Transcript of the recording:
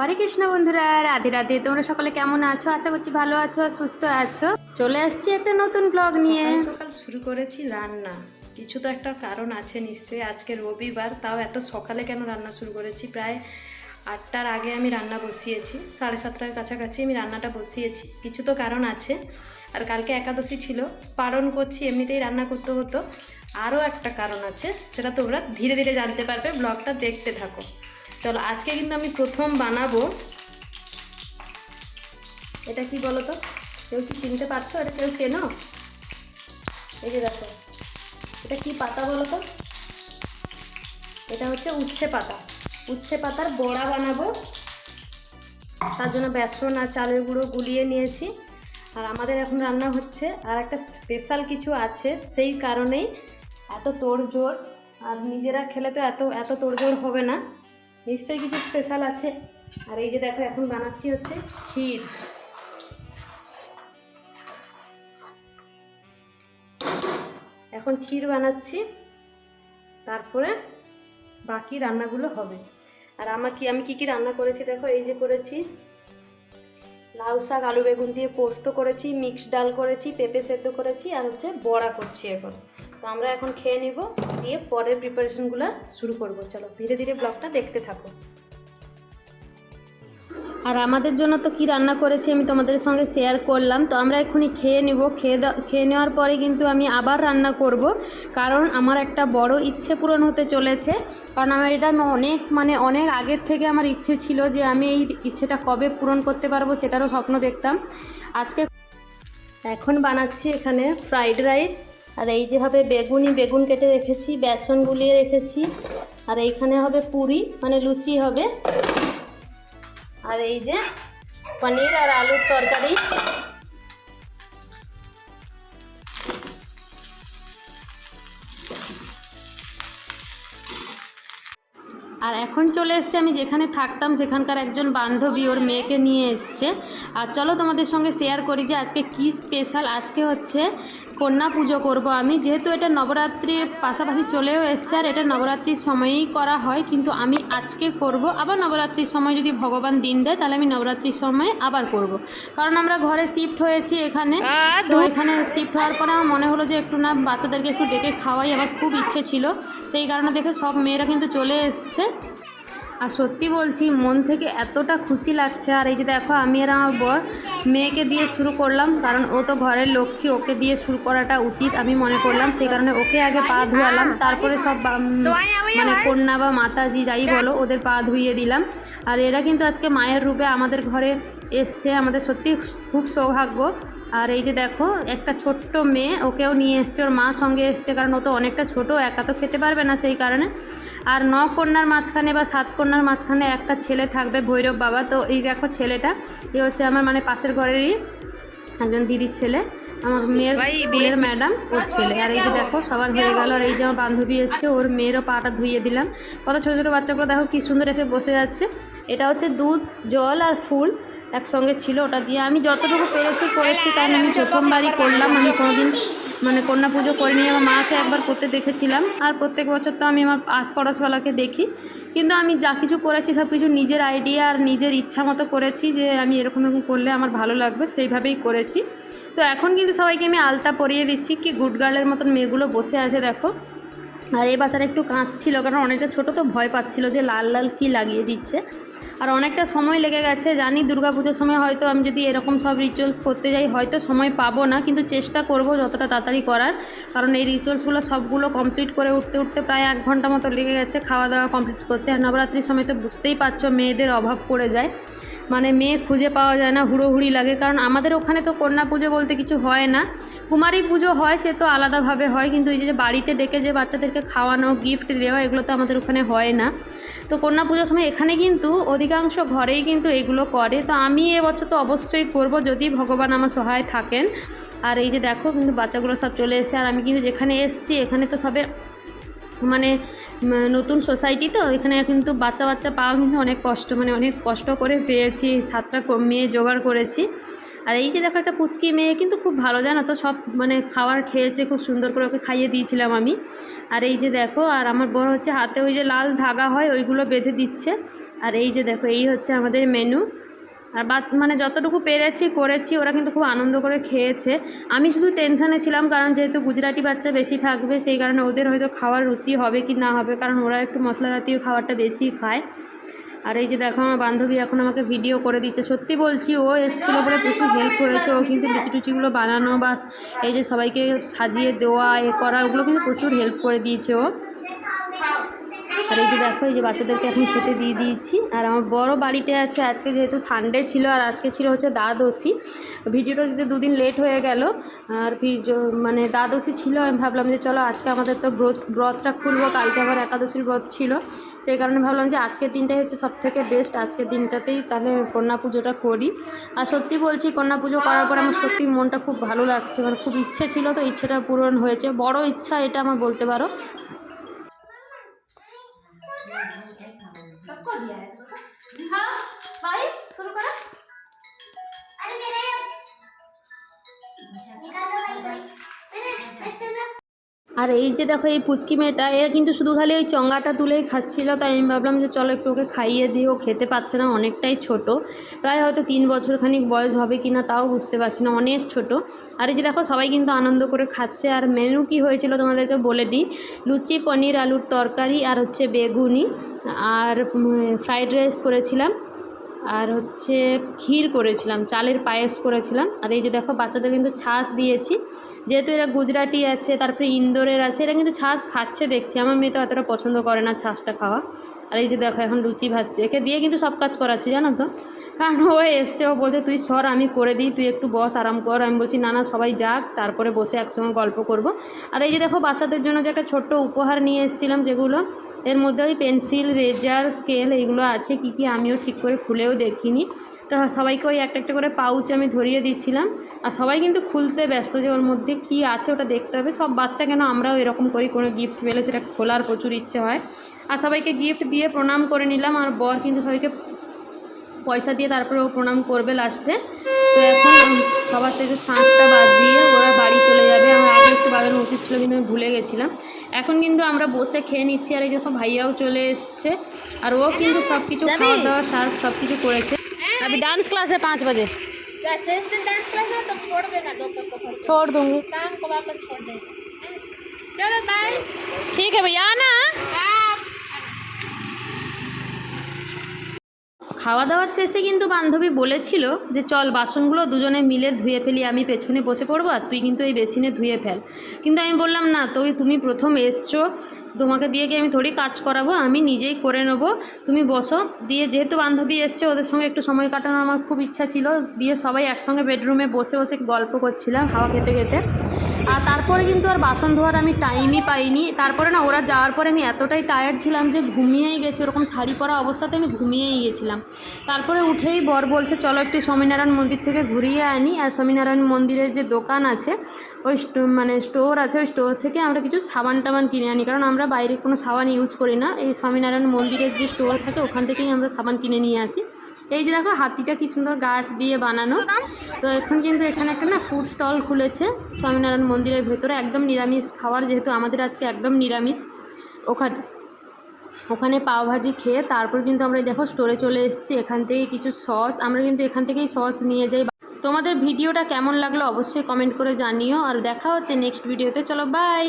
হরে কৃষ্ণ বন্ধুরা রাধে রাধে। তোমরা সকলে কেমন আছো? আশা করছি ভালো আছো সুস্থ আছো। চলে আসছি একটা নতুন ব্লগ নিয়ে। সকাল সকাল শুরু করেছি রান্না। কিছু তো একটা কারণ আছে নিশ্চয়ই। আজকে রবিবার তাও এত সকালে কেন রান্না শুরু করেছি? প্রায় আটটার আগে আমি রান্না বসিয়েছি। সাড়ে সাতটার কাছাকাছি আমি রান্নাটা বসিয়েছি। কিছু তো কারণ আছে। আর কালকে একাদশী ছিল। পালন করছি এমনিতেই রান্না করতে হতো। আরও একটা কারণ আছে সেটা তোমরা ধীরে ধীরে জানতে পারবে। ব্লগটা দেখতে থাকো। চলো, আজকে কিন্তু আমি প্রথম বানাবো। এটা কি বলো তো কেউ কি চিনতে পারছ? এটা কেউ চেনো? এই যে দেখো, এটা কি পাতা বলো তো এটা হচ্ছে উচ্ছে পাতা। উচ্ছে পাতার বড়া বানাবো। তার জন্য বেসন আর চালের গুঁড়ো গুলিয়ে নিয়েছি। আর আমাদের এখন রান্না হচ্ছে, আর একটা স্পেশাল কিছু আছে, সেই কারণেই এত তোড়জোড়। আর নিজেরা খেলে তো এত এত তোড়জোড় হবে না। নিশ্চয়ই কিছু স্পেশাল আছে। আর এই যে দেখো, এখন বানাচ্ছি হচ্ছে ক্ষীর। এখন ক্ষীর বানাচ্ছি, তারপরে বাকি রান্নাগুলো হবে। আর আমার কি আমি কি কি রান্না করেছি দেখো, এই যে করেছি, লাউ শাক, আলু বেগুন দিয়ে পোস্ত করেছি মিক্স ডাল করেছি, পেঁপে সেদ্ধ করেছি, আর হচ্ছে বড়া করছি এখন। তো আমরা এখন খেয়ে নিব, দিয়ে পরের প্রিপারেশনগুলো শুরু করব। চলো, ধীরে ধীরে ব্লগটা দেখতে থাকো। আর আমাদের জন্য তো কি রান্না করেছি আমি তোমাদের সঙ্গে শেয়ার করলাম। তো আমরা এক্ষুনি খেয়ে নেব। খেয়ে খেয়ে নেওয়ার পরে কিন্তু আমি আবার রান্না করব। কারণ আমার একটা বড় ইচ্ছে পূরণ হতে চলেছে। কারণ আমার এটা অনেক মানে অনেক আগের থেকে আমার ইচ্ছে ছিল যে আমি এই ইচ্ছেটা কবে পূরণ করতে পারব সেটারও স্বপ্ন দেখতাম। আজকে এখন বানাচ্ছি এখানে ফ্রাইড রাইস আর এই যে হবে বেগুনি, বেগুন কেটে রেখেছি, বেসন গুলিয়ে রেখেছি। আর এইখানে হবে পুরি মানে লুচি হবে। আর এই যে পনির আর আলুর তরকারি। আর এখন চলে এসছে আমি যেখানে থাকতাম, সেখানকার একজন বান্ধবী, ওর মেয়েকে নিয়ে এসছে। আর চলো তোমাদের সঙ্গে শেয়ার করি যে আজকে কি স্পেশাল আজকে হচ্ছে কন্যা পুজো করব আমি। যেহেতু এটা নবরাত্রির পাশাপাশি চলেও এসছে আর এটা নবরাত্রির সময়েই করা হয় কিন্তু আমি আজকে করব। আবার নবরাত্রির সময় যদি ভগবান দিন দেয় তাহলে আমি নবরাত্রির সময় আবার করব। কারণ আমরা ঘরে শিফট হয়েছি এখানে। তো এখানে শিফট হওয়ার পরে আমার মনে হলো যে একটু না বাচ্চাদেরকে একটু ডেকে খাওয়াই আমার খুব ইচ্ছে ছিল। সেই কারণে দেখে সব মেয়েরা কিন্তু চলে এসছে। আর সত্যি বলছি মন থেকে এতটা খুশি লাগছে। আর এই যে দেখো আমি আর আমার বর মেয়েকে দিয়ে শুরু করলাম কারণ ও তো ঘরের লক্ষ্মী ওকে দিয়ে শুরু করাটা উচিত আমি মনে করলাম। সেই কারণে ওকে আগে পা ধুয়ালাম তারপরে সব মানে কন্যা বা মাতাজি যাই বলো ওদের পা ধুইয়ে দিলাম। আর এরা কিন্তু আজকে মায়ের রূপে আমাদের ঘরে এসছে আমাদের সত্যি খুব সৌভাগ্য। আর এই যে দেখো একটা ছোট্ট মেয়ে ওকেও নিয়ে এসছে ওর মা সঙ্গে এসছে কারণ ও তো অনেকটা ছোট একা তো খেতে পারবে না সেই কারণে। আর ন কন্যার মাঝখানে বা সাত কন্যার মাঝখানে একটা ছেলে থাকবে ভৈরব বাবা। তো এই দেখো ছেলেটা এ হচ্ছে আমার মানে পাশের ঘরেরই একজন দিদির ছেলে আমার মেয়ের স্কুলের ম্যাডাম ওর ছেলে। আর এই যে দেখো সবার হয়ে গেল আর এই যে আমার বান্ধবী এসছে ওর মেয়েরও পাটা ধুইয়ে দিলাম। কত ছোটো ছোটো বাচ্চাগুলো দেখো কি সুন্দর এসে বসে যাচ্ছে। এটা হচ্ছে দুধ জল আর ফুল। একসঙ্গে ছিল, ওটা দিয়ে আমি যতটুকু পেরেছি করেছি, কারণ আমি প্রথমবারই করলাম, আমি কোনোদিন মানে কন্যা পুজো করিনি, আমার মাকে একবার করতে দেখেছিলাম, আর প্রত্যেক বছর তো আমি আমার আশপাড়াশওয়ালাকে দেখি। কিন্তু আমি যা কিছু করেছি, সব কিছু নিজের আইডিয়া আর নিজের ইচ্ছা মতো করেছি যে আমি এরকম এরকম করলে আমার ভালো লাগবে, সেইভাবেই করেছি। তো এখন কিন্তু সবাইকে আমি আলতা পরিয়ে দিচ্ছি, কি গুড গার্লের মতন মেয়েগুলো বসে আছে, দেখো। আর এই বাচ্চাটা একটু কাঁদছিল, কারণ অনেকটা ছোটো তো ভয় পাচ্ছিল যে লাল লাল কী লাগিয়ে দিচ্ছে। আর অনেকটা সময় লেগে গেছে, জানি দুর্গা পুজোর সময় হয়তো আমি যদি এরকম সব রিচুয়ালস করতে যাই, হয়তো সময় পাবো না, কিন্তু চেষ্টা করব যতটা তাড়াতাড়ি করার। কারণ এই রিচুয়ালসগুলো সবগুলো কমপ্লিট করে উঠতে উঠতে প্রায় এক ঘণ্টা মতো লেগে গেছে খাওয়া দাওয়া কমপ্লিট করতে। আর নবরাত্রির সময় তো বুঝতেই পারছ, মেয়েদের অভাব পড়ে যায়। মানে মেয়ে খুঁজে পাওয়া যায় না, হুড়োহুড়ি লাগে। কারণ আমাদের ওখানে তো কন্যা পুজো বলতে কিছু হয় না। কুমারী পুজো হয়, সে তো আলাদাভাবে হয়, কিন্তু এই যে বাড়িতে ডেকে যে বাচ্চাদেরকে খাওয়ানো গিফট দেওয়া, এগুলো তো আমাদের ওখানে হয় না। তো কন্যা পুজোর সময় এখানে কিন্তু অধিকাংশ ঘরেই কিন্তু এগুলো করে। তো আমি এবছর তো অবশ্যই করব যদি ভগবান আমার সহায় থাকেন। আর এই যে দেখো কিন্তু বাচ্চাগুলো সব চলে এসে আর আমি কিন্তু যেখানে এসছি, এখানে তো সবে মানে নতুন সোসাইটি তো, এখানে কিন্তু বাচ্চা বাচ্চা পাওয়া কিন্তু অনেক কষ্ট মানে অনেক কষ্ট করে পেয়েছি, সাতটা মেয়ে জোগাড় করেছি। আর এই যে দেখো একটা পুচকি মেয়ে কিন্তু খুব ভালো, জানো তো? সব মানে খাবার খেয়েছে, খুব সুন্দর করে ওকে খাইয়ে দিয়েছিলাম আমি। আর এই যে দেখো, আর আমার বড় হচ্ছে হাতে ওই যে লাল ধাগা হয়, ওইগুলো বেঁধে দিচ্ছে। আর এই যে দেখো, এই হচ্ছে আমাদের মেনু। আর বাদ মানে যতটুকু পেরেছি, করেছি, ওরা কিন্তু খুব আনন্দ করে খেয়েছে। আমি শুধু টেনশানে ছিলাম, কারণ যেহেতু গুজরাটি বাচ্চা বেশি থাকবে, সেই কারণে ওদের হয়তো খাওয়ার রুচি হবে কি না হবে, কারণ ওরা একটু মশলা জাতীয় খাবারটা বেশি খায়। আর এই যে দেখো, আমার বান্ধবী এখন আমাকে ভিডিও করে দিচ্ছে। সত্যি বলছি, ও এসেছিল বলে প্রচুর হেল্প হয়েছে। ও কিন্তু লুচি টুচিগুলো বানানো বা এই যে সবাইকে সাজিয়ে দেওয়া, এ করা, ওগুলো কিন্তু প্রচুর হেল্প করে দিয়েছে ও। আর এই যে দেখো, এই যে বাচ্চাদেরকে এখন খেতে দিয়ে দিয়েছি। আর আমার বড় বাড়িতে আছে, আজকে যেহেতু সানডে ছিল, আর আজকে ছিল হচ্ছে দ্বাদশী। ভিডিওটা দিতে দুদিন লেট হয়ে গেল, আর মানে দ্বাদশী ছিল, আমি ভাবলাম যে চলো আজকে আমাদের তো ব্রত, ব্রতটা খুলবো, কালকে আবার একাদশীর ব্রত ছিল। সেই কারণে ভাবলাম যে আজকের দিনটাই হচ্ছে সব থেকে বেস্ট আজকের দিনটাতেই তাহলে কন্যা পুজোটা করি। আর সত্যি বলছি, কন্যা পুজো করার পর আমার সত্যি মনটা খুব ভালো লাগছে মানে খুব ইচ্ছে ছিল, তো ইচ্ছেটা পূরণ হয়েছে। বড় ইচ্ছা এটা আমার বলতে পারো। আর এই যে দেখো, এই পুচকি মেয়েটা, এ কিন্তু শুধু খালি ওই চঙ্গাটা তুলেই খাচ্ছিল, তাই আমি ভাবলাম যে চলো একটু ওকে খাইয়ে দিই, ও খেতে পাচ্ছে না, অনেকটাই ছোট। প্রায় হয়তো তিন বছর খানিক বয়স হবে কি না তাও বুঝতে পারছি না, অনেক ছোট। আর এই যে দেখো, সবাই কিন্তু আনন্দ করে খাচ্ছে। আর মেনু কি হয়েছিল তোমাদেরকে বলে দিই? লুচি, পনির, আলুর তরকারি আর হচ্ছে বেগুনি। আর ফ্রাইড রাইস করেছিলাম। আর হচ্ছে ক্ষীর করেছিলাম, চালের পায়েস করেছিলাম। আর এই যে দেখো, বাচ্চাদের কিন্তু ছাঁচ দিয়েছি। যেহেতু এরা গুজরাটি আছে, তারপরে ইন্দোরের আছে, এরা কিন্তু ছাঁচ খাচ্ছে দেখছি। আমার মেয়ে তো এতটা পছন্দ করে না ছাঁসটা খাওয়া। আর এই যে দেখো, এখন লুচি ভাজছে। একে দিয়ে কিন্তু সব কাজ করাচ্ছি, জানো তো? কারণ ও এসছে, ও বলছে, তুই সর, আমি করে দিই, তুই একটু বস, আরাম কর। আমি বলছি, না না, সবাই যাক, তারপরে বসে একসঙ্গে গল্প করব। আর এই যে দেখো, বাচ্চাদের জন্য যে একটা ছোট্ট উপহার নিয়ে এসেছিলাম, যেগুলো, এর মধ্যে ওই পেন্সিল, রেজার, স্কেল, এইগুলো আছে, কি কি, আমিও ঠিক করে খুলেও দেখিনি। তো সবাইকে ওই একটা একটা করে পাউচ আমি ধরিয়ে দিচ্ছিলাম। আর সবাই কিন্তু খুলতে ব্যস্ত যে ওর মধ্যে কি আছে ওটা দেখতে হবে। সব বাচ্চা কেন আমরাও এরকম করি কোনো গিফট পেলে সেটা খোলার প্রচুর ইচ্ছে হয়। আর সবাইকে গিফট দিয়ে প্রণাম করে নিলাম। আর বর কিন্তু সবাইকে পয়সা দিয়ে তারপরে ও প্রণাম করবে লাস্টে তো এখন সবার শেষে সাঁতটা বাজিয়ে ওরা বাড়ি চলে যাবে। আমার আগে একটু বাজানো উচিত ছিল কিন্তু আমি ভুলে গেছিলাম। এখন কিন্তু আমরা বসে খেয়ে নিচ্ছি। আর এই যখন ভাইয়াও চলে এসছে। আর ও কিন্তু সব কিছু খাওয়া দাওয়া সার্ভ সব কিছু করেছে। अभी डांस क्लास है पाँच बजे। है? तो छोड़ देना दोपहर को छोड़ दूँगी। शाम को वापस छोड़ देना। चलो बाय ठीक है भैया आना। খাওয়া দাওয়ার শেষে কিন্তু বান্ধবী বলেছিল যে, চল, বাসনগুলো দুজনে মিলে ধুয়ে ফেলি, আমি পেছনে বসে পড়ব আর তুই কিন্তু এই বেসিনে ধুয়ে ফেল। কিন্তু আমি বললাম, না তুই তুমি প্রথম এসছো, তোমাকে দিয়ে কি আমি থোড়ি কাজ করাবো? আমি নিজেই করে নেব। তুমি বসো। দিয়ে যেহেতু বান্ধবী এসছে, ওদের সঙ্গে একটু সময় কাটানোর আমার খুব ইচ্ছা ছিল। দিয়ে সবাই একসঙ্গে বেডরুমে বসে বসে গল্প করছিলাম, হাওয়া খেতে খেতে। আর তারপরে কিন্তু আর বাসন ধোয়ার আমি টাইমই পাইনি। তারপরে না ওরা যাওয়ার পরে আমি এতটাই টায়ার্ড ছিলাম যে ঘুমিয়েই গেছি। ওরকম শাড়ি পরা অবস্থাতে আমি ঘুমিয়েই গেছিলাম। তারপরে উঠেই বর বলছে, চলো একটু স্বামীনারায়ণ মন্দির থেকে ঘুরিয়ে আনি। আর স্বামীনারায়ণ মন্দিরের যে দোকান আছে, ওই মানে স্টোর আছে, ওই স্টোর থেকে আমরা কিছু সাবান টাবান কিনে আনি। কারণ আমরা বাইরে কোনো সাবান ইউজ করি না। এই স্বামীনারায়ণ মন্দিরের যে স্টোর থাকে, ওখান থেকেই আমরা সাবান কিনে নিয়ে আসি। এই যে দেখো, হাতিটা কি সুন্দর গাছ দিয়ে বানানো। তো এখন কিন্তু এখানে একটা না ফুড স্টল খুলেছে, স্বামীনারায়ণ মন্দিরের ভেতরে, একদম নিরামিষ খাওয়ার, যেহেতু আমাদের আজকে একদম নিরামিষ। ওখানে ওখানে পাওভাজি খেয়ে তারপর কিন্তু আমরা দেখো স্টোরে চলে এসেছি, এখান থেকে কিছু সস আমরা কিন্তু এখান থেকেই সস নিয়ে যাই। তোমাদের ভিডিওটা কেমন লাগল অবশ্যই কমেন্ট করে জানিও, আর দেখা হচ্ছে নেক্সট ভিডিওতে চলো বাই